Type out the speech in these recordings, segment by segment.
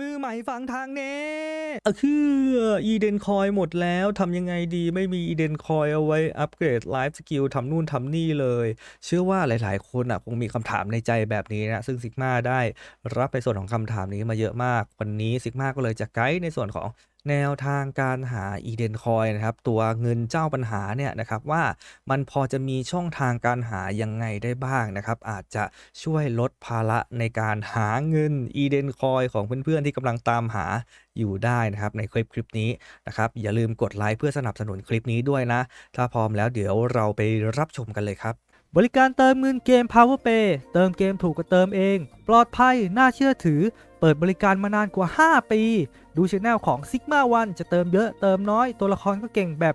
มือใหม่ฟังทางเน่อะคืออีเดนคอยหมดแล้วทำยังไงดีไม่มีอีเดนคอยเอาไว้อัปเกรดไลฟ์สกิลทำนู่นทำนี่เลย เชื่อว่าหลายๆ คนอะคงมีคำถามในใจแบบนี้นะ ซึ่งซิกมาได้รับไปส่วนของคำถามนี้มาเยอะมาก วันนี้ซิกมาก็เลยจะไกด์ในส่วนของ แนวทางการหาอีเดนคอยนะครับตัวเงินเจ้าปัญหาเนี่ยนะครับว่ามันพอจะมีช่องทางการหายังไงได้บ้างนะครับอาจจะช่วยลดภาระในการหาเงินอีเดนคอยของเพื่อนๆที่กำลังตามหาอยู่ได้นะครับในคลิปคลิปนี้นะครับอย่าลืมกดไลค์เพื่อสนับสนุนคลิปนี้ด้วยนะ ถ้าพร้อมแล้วเดี๋ยวเราไปรับชมกันเลยครับ บริการเติมเงินเกม Power Pay เติมเกมถูกกว่าเติมเอง ปลอดภัย น่าเชื่อถือ เปิดบริการมานานกว่า 5 ปี ดูช anel ของ Sigma One จะเติมเยอะเติมน้อย ตัวละครก็เก่งแบบ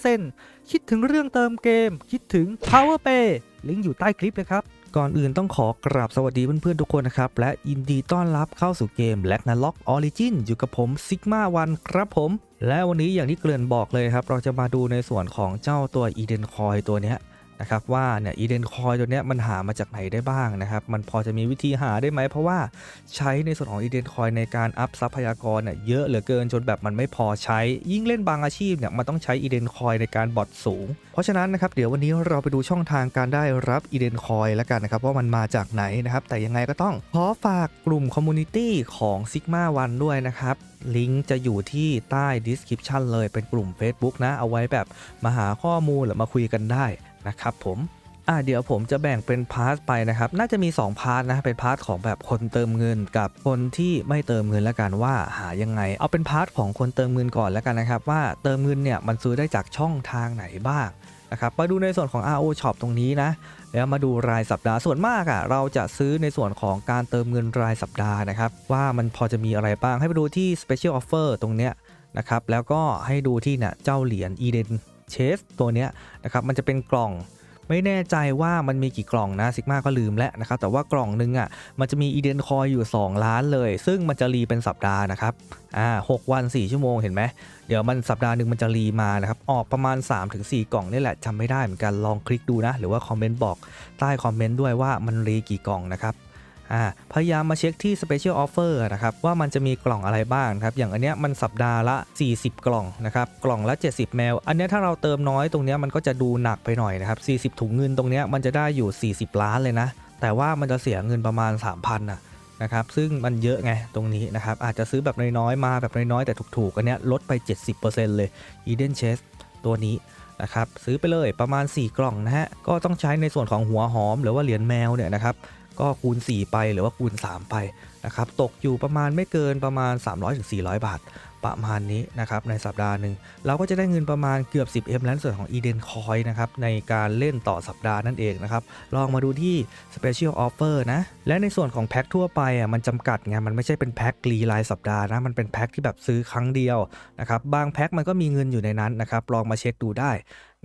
100%คิดถึงเรื่องเติมเกม คิดถึง Power Pay ลิงก์อยู่ใต้คลิปเลยครับก่อนอื่นต้องขอกราบสวัสดีเพื่อนๆทุกคนนะครับ และยินดีต้อนรับเข้าสู่เกม l a c k n a l o c Origin อยู่กับผม Sigma One ครับผม และวันนี้อย่างที่เกริ่นบอกเลยครับ เราจะมาดูในส่วนของเจ้าตัว Eden Coin ตัวเนี้ยะครับว่าเนี่ยอีเดนคอยตัวเนี้ยมันหามาจากไหนได้บ้างนะครับมันพอจะมีวิธีหาได้ไหม เพราะว่าใช้ในส่วนของอีเดนคอยในการอัพทรัพยากรเนี่ยเยอะเหลือเกินจนแบบมันไม่พอใช้ ยิ่งเล่นบางอาชีพเนี่ยมันต้องใช้อีเดนคอยในการบอทสูง เพราะฉะนั้นนะครับเดี๋ยววันนี้เราไปดูช่องทางการได้รับอีเดนคอยแล้วกันนะครับว่ามันมาจากไหนนะครับแต่ยังไงก็ต้องขอฝากกลุ่มคอมมูนิตี้ของ Sigma One ด้วยนะครับลิงก์จะอยู่ที่ใต้ description เลยเป็นกลุ่ม Facebook นะเอาไว้แบบมาหาข้อมูลหรือมาคุยกันได้ นะครับผมอ่าเดี๋ยวผมจะแบ่งเป็นพาร์ทไปนะครับ น่าจะมี 2 พาร์ทนะ เป็นพาร์ทของแบบคนเติมเงินกับคนที่ไม่เติมเงินแล้วกันว่าหายังไง เอาเป็นพาร์ทของคนเติมเงินก่อนแล้วกันนะครับ ว่าเติมเงินเนี่ยมันซื้อได้จากช่องทางไหนบ้างนะครับมาดูในส่วนของ RO Shop ตรงนี้นะ แล้วมาดูรายสัปดาห์ส่วนมากอะ่ะเราจะซื้อในส่วนของการเติมเงินรายสัปดาห์นะครับ ว่ามันพอจะมีอะไรบ้างให้ไปดูที่ Special Offer ตรงเนี้ยนะครับแล้วก็ให้ดูที่เนี่ยเจ้าเหรียญ Eden Chase ตัวเนี้ยนะครับมันจะเป็นกล่องไม่แน่ใจว่ามันมีกี่กล่องนะซิกมาก็ลืมแล้วนะครับแต่ว่ากล่องนึงอะมันจะมีอีเดนคอยอยู่ 2 ล้านเลย ซึ่งมันจะรีเป็นสัปดาห์นะครับอ่าหวัน 4 ชั่วโมงเห็นไหมเดี๋ยวมันสัปดาห์หนึ่งมันจะรีมานะครับออกประมาณ 3-4 กล่องนี่แหละจำไม่ได้เหมือนกันลองคลิกดูนะ หรือว่าคอมเมนต์บอกใต้คอมเมนต์ด้วยว่ามันรีกี่กล่องนะครับ อ่าพยายามมาเช็คที่ Special Offer นะครับว่ามันจะมีกล่องอะไรบ้างครับอย่างอันเนี้ยมันสัปดาห์ละ 40 กล่องนะครับกล่องละ 70 แมว อันเนี้ยถ้าเราเติมน้อยตรงเนี้ยมันก็จะดูหนักไปหน่อยนะครับ40 ถุงเงินตรงเนี้ยมันจะได้อยู่ 40 ล้านเลยนะ แต่ว่ามันจะเสียเงินประมาณ 3,000นะนะครับซึ่งมันเยอะไงตรงนี้นะครับอาจจะซื้อแบบน้อยๆมาแบบน้อยๆแต่ถูกๆอันเนี้ยลดไป 70%เลย Eden Chest ตัวนี้นะครับซื้อไปเลยประมาณ 4 กล่องนะฮะก็ต้องใช้ในส่วนของหัวหอมหรือว่าเหรียญแมวเนี่ยนะครับ ก็คูณ 4 ไปหรือว่าคูณ 3 ไปนะครับตกอยู่ประมาณไม่เกินประมาณ 300-400 บาท ประมาณนี้นะครับในสัปดาห์หนึ่งเราก็จะได้เงินประมาณเกือบ 10M แล้วในส่วนของ Eden Coin นะครับในการเล่นต่อสัปดาห์นั่นเองนะครับลองมาดูที่ Special Offer นะและในส่วนของแพ็คทั่วไปอะมันจำกัดไงมันไม่ใช่เป็นแพ็ครีรายสัปดาห์นะมันเป็นแพ็คที่แบบซื้อครั้งเดียวนะครับบางแพ็คมันก็มีเงินอยู่ในนั้นนะครับลองมาเช็คดูได้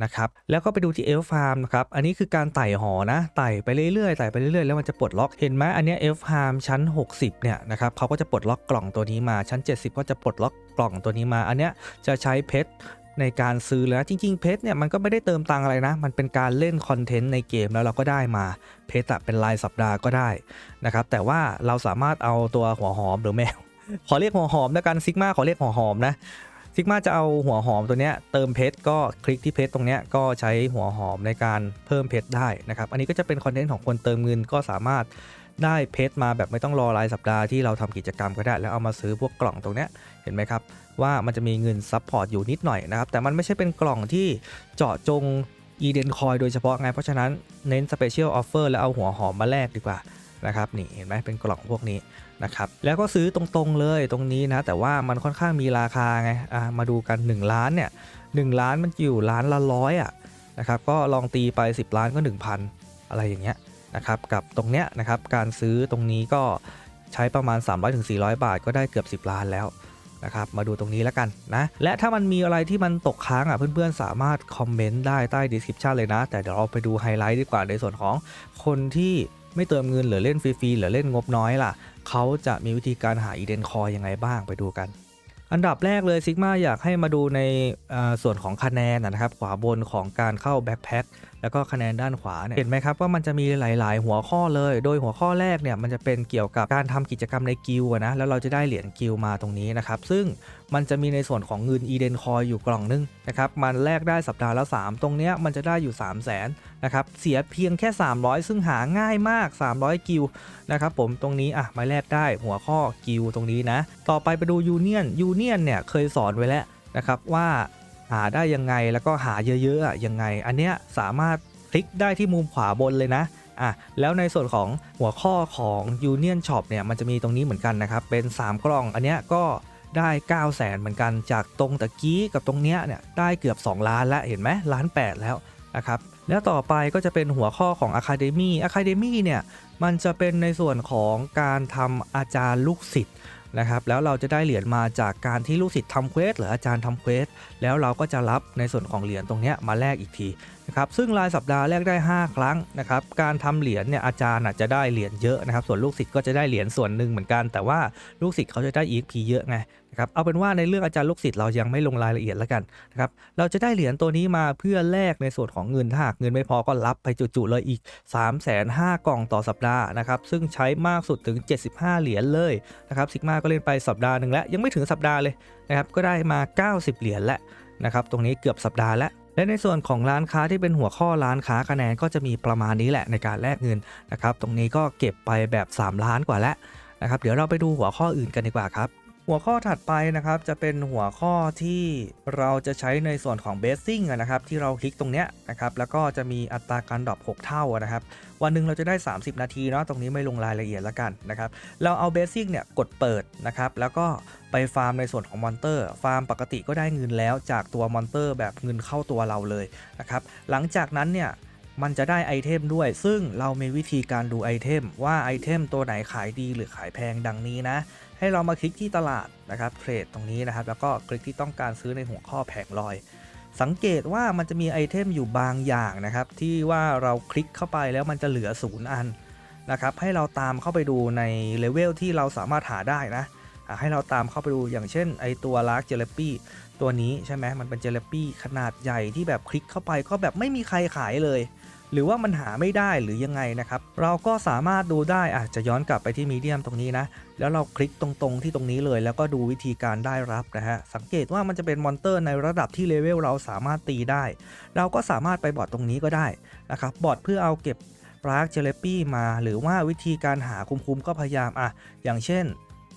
นะครับแล้วก็ไปดูที่เอลฟาร์มนะครับอันนี้คือการไต่หอนะไต่ไปเรื่อยๆไต่ไปเรื่อยๆแล้วมันจะปลดล็อกเห็นไหมอันเนี้เอลฟาร์มชั้น 60เนี่ยนะครับเขาก็จะปลดล็อกกล่องตัวนี้มาชั้น 70 ก็จะปลดล็อก กล่องตัวนี้มา อันเนี้ยจะใช้เพชรในการซื้อแล้วจริง ๆ เพชรเนี่ยมันก็ไม่ได้เติมตังอะไรนะ มันเป็นการเล่นคอนเทนต์ในเกมแล้วเราก็ได้มาเพชรอะเป็นรายสัปดาห์ก็ได้นะครับแต่ว่าเราสามารถเอาตัวหัวหอมหรือแมว ขอเรียกหัวหอมแล้วกันซิกมาขอเรียกหัวหอมนะซิกมาจะเอาหัวหอมตัวเนี้ยเติมเพชรก็คลิกที่เพชรตรงเนี้ยก็ใช้หัวหอมในการเพิ่มเพชรได้นะครับอันนี้ก็จะเป็นคอนเทนต์ของคนเติมเงินก็สามารถได้เพชรมาแบบไม่ต้องรอรายสัปดาห์ที่เราทำกิจกรรมก็ได้ แล้วเอามาซื้อพวกกล่องตรงเนี้ย ห็นไหมครับ ว่ามันจะมีเงินซับพอร์ตอยู่นิดหน่อยนะครับ แต่มันไม่ใช่เป็นกล่องที่เจาะจง Eden Coin โดยเฉพาะไง เพราะฉะนั้นเน้น Special Offer แล้วเอาหัวหอมมาแลกดีกว่านะครับนี่เห็นไหมเป็นกล่องพวกนี้นะครับแล้วก็ซื้อตรงๆเลยตรงนี้นะ แต่ว่ามันค่อนข้างมีราคาไงอะมาดูกัน 1 ล้านเนี่ย1ล้านมันอยู่ล้านละร้อยอะนะครับก็ลองตีไป 10 ล้านก็ 1,000 อะไรอย่างเงี้ยนะครับกับตรงเนี้ยนะครับการซื้อตรงนี้ก็ใช้ประมาณ 300-400 บาทก็ได้เกือบ 10 ล้านแล้ว นะครับมาดูตรงนี้แล้วกันนะและถ้ามันมีอะไรที่มันตกค้างอะเพื่อนๆสามารถคอมเมนต์ได้ใต้ description เลยนะ แต่เดี๋ยวเราไปดูไฮไลท์ดีกว่าในส่วนของคนที่ไม่เติมเงินหรือเล่นฟรีๆหรือเล่นงบน้อยล่ะเขาจะมีวิธีการหาอีเดนคอยยังไงบ้างไปดูกัน อันดับแรกเลยซิกมาอยากให้มาดูในส่วนของคะแนนนะครับ ขวาบนของการเข้าแบ็คแพ็คแล้วก็คะแนนด้านขวาเนี่ยเห็นไหมครับว่ามันจะมีหลาย ๆ หัวข้อเลย โดยหัวข้อแรกเนี่ยมันจะเป็นเกี่ยวกับการทำกิจกรรมในกิลนะแล้วเราจะได้เหรียญกิลมาตรงนี้นะครับซึ่งมันจะมีในส่วนของเงินอีเดนคอยอยู่กล่องนึงนะครับมันแลกได้สัปดาห์ละ 3 ตรงเนี้ยมันจะได้อยู่ 3 0 0 0 0นนะครับเสียเพียงแค่ 300 ซึ่งหาง่ายมาก 300 กิลนะครับผมตรงนี้อะมาแลกได้หัวข้อกิลตรงนี้นะต่อไปไปดูยูเนียนยูเนียนเนี่ยเคยสอนไว้แล้วนะครับว่า หาได้ยังไงแล้วก็หาเยอะๆยังไง อันเนี้ยสามารถคลิกได้ที่มุมขวาบนเลยนะอะแล้วในส่วนของหัวข้อของ Union Shop เนี่ยมันจะมีตรงนี้เหมือนกันนะครับ เป็น 3 กล่องอันเนี้ยก็ได้ 9 0 0 0 0 0เหมือนกันจากตรงตะกี้กับตรงเนี้ยเนี่ยได้เกือบ 2 ล้านแล้วเห็นไหมล้าน 8 แล้วนะครับแล้วต่อไปก็จะเป็นหัวข้อของ Academy Academy เนี่ยมันจะเป็นในส่วนของการทำอาจารย์ลูกศิษย์ นะครับแล้วเราจะได้เหรียญมาจากการที่ลูกศิษย์ทำเควสหรืออาจารย์ทำเควสแล้วเราก็จะรับในส่วนของเหรียญตรงนี้มาแลกอีกทีนะครับซึ่งรายสัปดาห์แลกได้ 5 ครั้งนะครับการทำเหรียญเนี่ยอาจารย์อาจจะได้เหรียญเยอะนะครับส่วนลูกศิษย์ก็จะได้เหรียญส่วนหนึ่งเหมือนกัน แต่ว่าลูกศิษย์เขาจะได้ EXP เยอะไง นะครับเอาเป็นว่าในเรื่องอาจารย์ลูกศิษย์เรายังไม่ลงรายละเอียดแล้วกันนะครับเราจะได้เหรียญตัวนี้มาเพื่อแลกในส่วนของเงินถ้าหากเงินไม่พอก็รับไปจุๆเลยอีก 3 5 0 0 0กล่องต่อสัปดาห์นะครับซึ่งใช้มากสุดถึง 75 เหรียญเลยนะครับซิกมาก็เล่นไปสัปดาห์หนึ่งแล้วยังไม่ถึงสัปดาห์เลยนะครับก็ได้มา 90 เหรียญแล้วนะครับตรงนี้เกือบสัปดาห์แล้วและในส่วนของร้านค้าที่เป็นหัวข้อร้านค้าคะแนนก็จะมีประมาณนี้แหละในการแลกเงินนะครับตรงนี้ก็เก็บไปแบบ 3 ล้านกว่าแล้วนะครับเดี๋ยวเราไปดูหัวข้ออื่นกันดีกว่าครับ หัวข้อถัดไปนะครับจะเป็นหัวข้อที่เราจะใช้ในส่วนของเบสซิ่งนะครับที่เราคลิกตรงเนี้ยนะครับแล้วก็จะมีอัตราการดรอป6 เท่านะครับวันหนึ่งเราจะได้ 30 นาทีเนาะตรงนี้ไม่ลงรายละเอียดแล้วกันนะครับเราเอาเบสซิ่งเนี่ยกดเปิดนะครับแล้วก็ไปฟาร์มในส่วนของมอนเตอร์ ฟาร์มปกติก็ได้เงินแล้วจากตัวมอนเตอร์แบบเงินเข้าตัวเราเลยนะครับหลังจากนั้นเนี่ยมันจะได้ไอเทมด้วย ซึ่งเรามีวิธีการดูไอเทมว่าไอเทมตัวไหนขายดีหรือขายแพงดังนี้นะ ให้เรามาคลิกที่ตลาดนะครับเทรดตรงนี้นะครับ แล้วก็คลิกที่ต้องการซื้อในหัวข้อแผงลอย สังเกตว่ามันจะมีไอเทมอยู่บางอย่างนะครับ ที่ว่าเราคลิกเข้าไปแล้วมันจะเหลือศูนย์อันนะครับ ให้เราตามเข้าไปดูในเลเวลที่เราสามารถหาได้นะให้เราตามเข้าไปดูอย่างเช่นไอตัวลาร์กเจลปี้ตัวนี้ใช่ไหมมันเป็นเจลปี้ขนาดใหญ่ที่แบบคลิกเข้าไปก็แบบไม่มีใครขายเลย หรือว่ามันหาไม่ได้หรือยังไงนะครับ เราก็สามารถดูได้อาจจะย้อนกลับไปที่มีเดียมตรงนี้นะ แล้วเราคลิกตรงๆที่ตรงนี้เลย แล้วก็ดูวิธีการได้รับนะฮะ สังเกตว่ามันจะเป็นมอนเตอร์ในระดับที่เลเวลเราสามารถตีได้ เราก็สามารถไปบอร์ดตรงนี้ก็ได้นะครับ บอร์ดเพื่อเอาเก็บรากเจลปี้มา หรือว่าวิธีการหาคุ้มๆก็พยายามอะ อย่างเช่น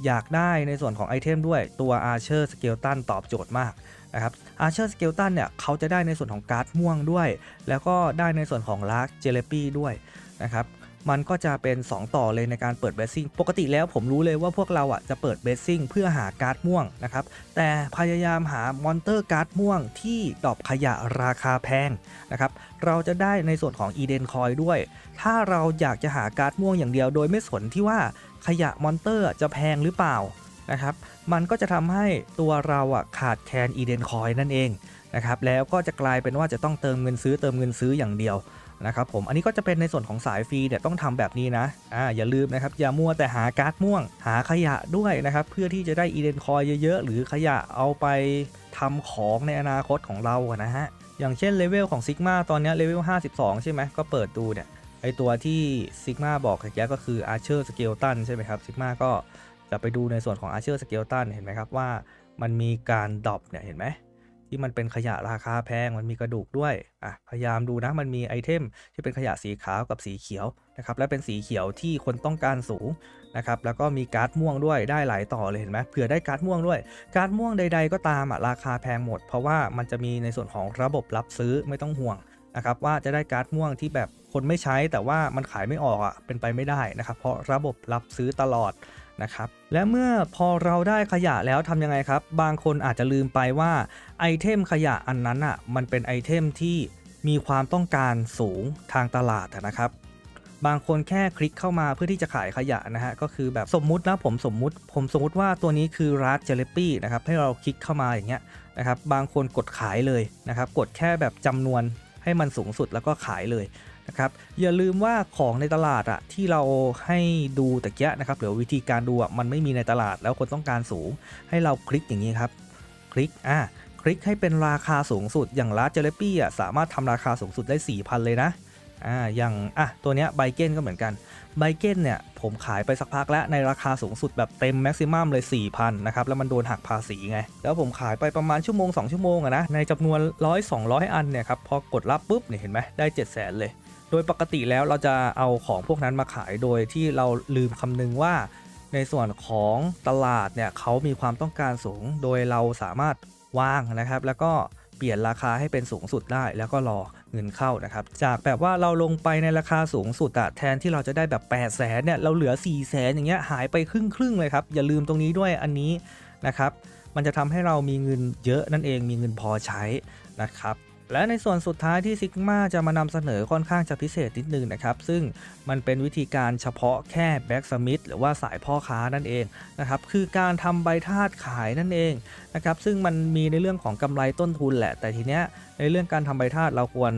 อยากได้ในส่วนของไอเทมด้วยตัวอาร์เชอร์สเกลตันตอบโจทย์มาก นะครับอาร์เชอร์สเกลตันเนี่ยเขาจะได้ในส่วนของการ์ดม่วงด้วย แล้วก็ได้ในส่วนของลาร์กเจลปี้ด้วยนะครับมันก็จะเป็น 2 ต่อเลยในการเปิดเบสซิ่งปกติแล้วผมรู้เลยว่าพวกเราอะจะเปิดเบสซิ่งเพื่อหาการ์ดม่วงนะครับ แต่พยายามหามอนเตอร์การ์ดม่วงที่ดอปขยะราคาแพงนะครับ เราจะได้ในส่วนของอีเดนคอยด้วย ถ้าเราอยากจะหาการ์ดม่วงอย่างเดียวโดยไม่สนที่ว่าขยะมอนเตอร์จะแพงหรือเปล่า นะครับ มันก็จะทำให้ตัวเราอะขาดแคลนอีเดนคอยนั่นเองนะครับ แล้วก็จะกลายเป็นว่าจะต้องเติมเงินซื้อเติมเงินซื้ออย่างเดียวนะครับผม อันนี้ก็จะเป็นในส่วนของสายฟรีเนี่ยต้องทำแบบนี้นะ อ่า อย่าลืมนะครับ อย่ามัวแต่หาการ์ดม่วง หาขยะด้วยนะครับ เพื่อที่จะได้อีเดนคอยเยอะๆ หรือขยะเอาไปทำของในอนาคตของเราอะนะฮะ อย่างเช่นเลเวลของซิกมาตอนนี้เลเวล 52 ใช่ไหม ก็เปิดดูเนี่ย ไอตัวที่ซิกมาบอกแกก็คือ Archer Skeleton ใช่ไหมครับ ซิกมาก็ จะไปดูในส่วนของ Archer Skeleton เห็นไหมครับว่ามันมีการดรอปเนี่ยเห็นไหมที่มันเป็นขยะราคาแพงมันมีกระดูกด้วยอะพยายามดูนะมันมีไอเทมที่เป็นขยะสีขาวกับสีเขียวนะครับและเป็นสีเขียวที่คนต้องการสูงนะครับแล้วก็มีการ์ดม่วงด้วยได้หลายต่อเลยเห็นไหมเผื่อได้การ์ดม่วงด้วย การ์ดม่วงใด ๆ ก็ตามอะราคาแพงหมด เพราะว่ามันจะมีในส่วนของระบบรับซื้อไม่ต้องห่วงนะครับว่าจะได้การ์ดม่วงที่แบบคนไม่ใช้แต่ว่ามันขายไม่ออกอะเป็นไปไม่ได้นะครับเพราะระบบรับซื้อตลอด นะครับ และเมื่อพอเราได้ขยะแล้วทำยังไงครับ บางคนอาจจะลืมไปว่าไอเทมขยะอันนั้นอะมันเป็นไอเทมที่มีความต้องการสูงทางตลาดนะครับ บางคนแค่คลิกเข้ามาเพื่อที่จะขายขยะนะฮะก็คือแบบสมมุตินะผมสมมุติ ผมสมมุติว่าตัวนี้คือรัสเจลปี้นะครับให้เราคลิกเข้ามาอย่างเงี้ยนะครับบางคนกดขายเลยนะครับกดแค่แบบจำนวนให้มันสูงสุดแล้วก็ขายเลย นะครับอย่าลืมว่าของในตลาดอะที่เราให้ดูตะเกียนะครับหรือวิธีการดูอะมันไม่มีในตลาดแล้วคนต้องการสูง ให้เราคลิกอย่างนี้ครับ คลิกอะคลิกให้เป็นราคาสูงสุดอย่างลาเจเลปี้อะสามารถทำราคาสูงสุดได้ 4,000 เลยนะอ่าอย่างอะตัวเนี้ยไบเกนก็เหมือนกันไบเกนเนี่ยผมขายไปสักพักแล้วในราคาสูงสุดแบบเต็มแม็กซิมัมเลย 4,000นะครับแล้วมันโดนหักภาษีไง แล้วผมขายไปประมาณชั่วโมง 2 ชั่วโมงอะนะในจำนวน 100 200 อันเนี่ยครับพอกดรับปุ๊บเนี่ยเห็นไหมได้ 7 0 0 0 0 0 เลย โดยปกติแล้วเราจะเอาของพวกนั้นมาขายโดยที่เราลืมคำนึงว่า ในส่วนของตลาดเนี่ยเขามีความต้องการสูง โดยเราสามารถวางนะครับ แล้วก็เปลี่ยนราคาให้เป็นสูงสุดได้ แล้วก็รอเงินเข้านะครับ จากแบบว่าเราลงไปในราคาสูงสุดอะแทนที่เราจะได้แบบ8 0 0แสนเนี่ยเราเหลือ 4 0 0แสนอย่างเงี้ยหายไปครึ่งครึ่งเลยครับ อย่าลืมตรงนี้ด้วยอันนี้นะครับ มันจะทำให้เรามีเงินเยอะนั่นเองมีเงินพอใช้นะครับ และในส่วนสุดท้ายที่ Sigma จะมานำเสนอค่อนข้างจะพิเศษนิดนึงนะครับ ซึ่งมันเป็นวิธีการเฉพาะแค่แบ็กสมิธหรือว่าสายพ่อค้านั่นเองนะครับคือการทำใบธาตุขายนั่นเองนะครับซึ่งมันมีในเรื่องของกำไรต้นทุนแหละ แต่ทีเนี้ยในเรื่องการทำใบธาตุเราควร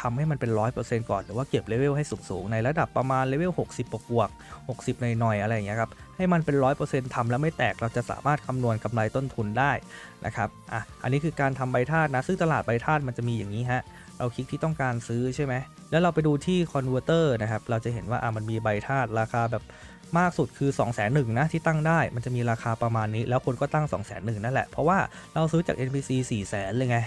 ทำให้มันเป็น 100%ก่อน หรือว่าเก็บเลเวลให้สูงๆในระดับประมาณเลเวล60บวกๆ60หน่อยๆอะไรอย่างเงี้ยครับ ให้มันเป็น 100%ทำแล้วไม่แตกเราจะสามารถคำนวณกำไรต้นทุนได้นะครับอะอันนี้คือการทำใบธาตุนะ ซึ่งตลาดใบธาตุมันจะมีอย่างนี้ฮะเราคลิกที่ต้องการซื้อใช่ไหมแล้วเราไปดูที่ converter นะครับเราจะเห็นว่าอะมันมีใบธาตุราคาแบบมากสุดคือ 2 0 0 0 0 0นะที่ตั้งได้มันจะมีราคาประมาณนี้ แล้วคนก็ตั้ง 2 0 0 0 0 0 นั่นแหละ เพราะว่าเราซื้อจาก NPC 4 0 0 0 0 0เลยไง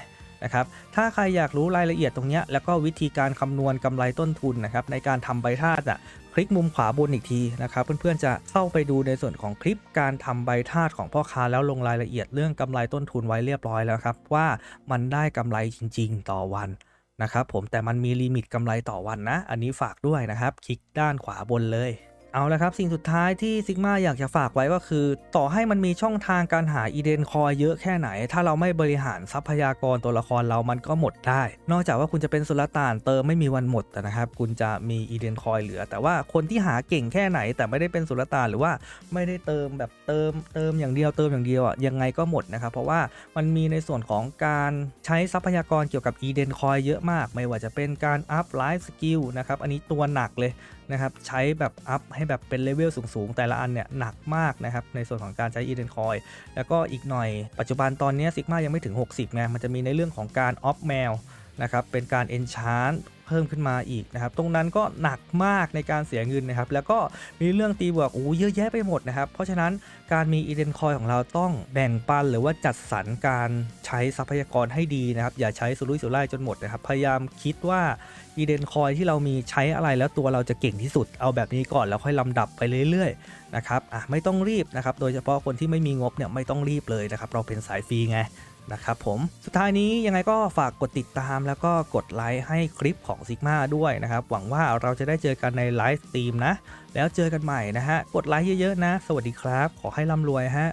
นะครับ ถ้าใครอยากรู้รายละเอียดตรงนี้แล้วก็วิธีการคำนวณกำไรต้นทุนนะครับในการทำใบธาตุอะคลิกมุมขวาบนอีกทีนะครับเพื่อนๆจะเข้าไปดูในส่วนของคลิปการทำใบธาตุของพ่อค้าแล้วลงรายละเอียดเรื่องกำไรต้นทุนไว้เรียบร้อยแล้วครับว่ามันได้กำไรจริง ๆ ต่อวันนะครับผมแต่มันมีลิมิตกำไรต่อวันนะ อันนี้ฝากด้วยนะครับ คลิกด้านขวาบนเลย เอาละครับ สิ่งสุดท้ายที่ซิกมาอยากจะฝากไว้ก็คือ ต่อให้มันมีช่องทางการหาอีเดนคอยเยอะแค่ไหน ถ้าเราไม่บริหารทรัพยากรตัวละครเรามันก็หมดได้ นอกจากว่าคุณจะเป็นสุลต่านเติมไม่มีวันหมดนะครับ คุณจะมีอีเดนคอยเหลือ แต่ว่าคนที่หาเก่งแค่ไหน แต่ไม่ได้เป็นสุลต่านหรือว่าไม่ได้เติมแบบเติมเติมอย่างเดียวเติมอย่างเดียวอะยังไงก็หมดนะครับเพราะว่ามันมีในส่วนของการใช้ทรัพยากรเกี่ยวกับอีเดนคอยเยอะมาก ไม่ว่าจะเป็นการอัพไลฟ์สกิลนะครับอันนี้ตัวหนักเลย นะครับใช้แบบอัพให้แบบเป็นเลเวลสูงๆ แต่ละอันเนี่ยหนักมากนะครับในส่วนของการใช้อีเดนคอยแล้วก็อีกหน่อยปัจจุบันตอนนี้ซิกมายังไม่ถึง 60ไงมันจะมีในเรื่องของการออฟแมวนะครับเป็นการเอนชาน เพิ่มขึ้นมาอีกนะครับตรงนั้นก็หนักมากในการเสียเงินนะครับแล้วก็มีเรื่องตีบวกโอ้เยอะแยะไปหมดนะครับเพราะฉะนั้นการมีอีเดนคอยของเราต้องแบ่งปันหรือว่าจัดสรรการใช้ทรัพยากรให้ดีนะครับอย่าใช้สุรุ่ยสุร่ายจนหมดนะครับพยายามคิดว่าอีเดนคอยที่เรามีใช้อะไรแล้วตัวเราจะเก่งที่สุด เอาแบบนี้ก่อนแล้วค่อยลำดับไปเรื่อยๆนะครับอะไม่ต้องรีบนะครับโดยเฉพาะคนที่ไม่มีงบเนี่ยไม่ต้องรีบเลยนะครับเราเป็นสายฟรีไง นะครับผมสุดท้ายนี้ยังไงก็ฝากกดติดตามแล้วก็กดไลค์ให้คลิปของ Sigma ด้วยนะครับ หวังว่าเราจะได้เจอกันในไลฟ์สตรีมนะ แล้วเจอกันใหม่นะฮะ กดไลค์เยอะๆนะ สวัสดีครับ ขอให้ร่ำรวยฮะ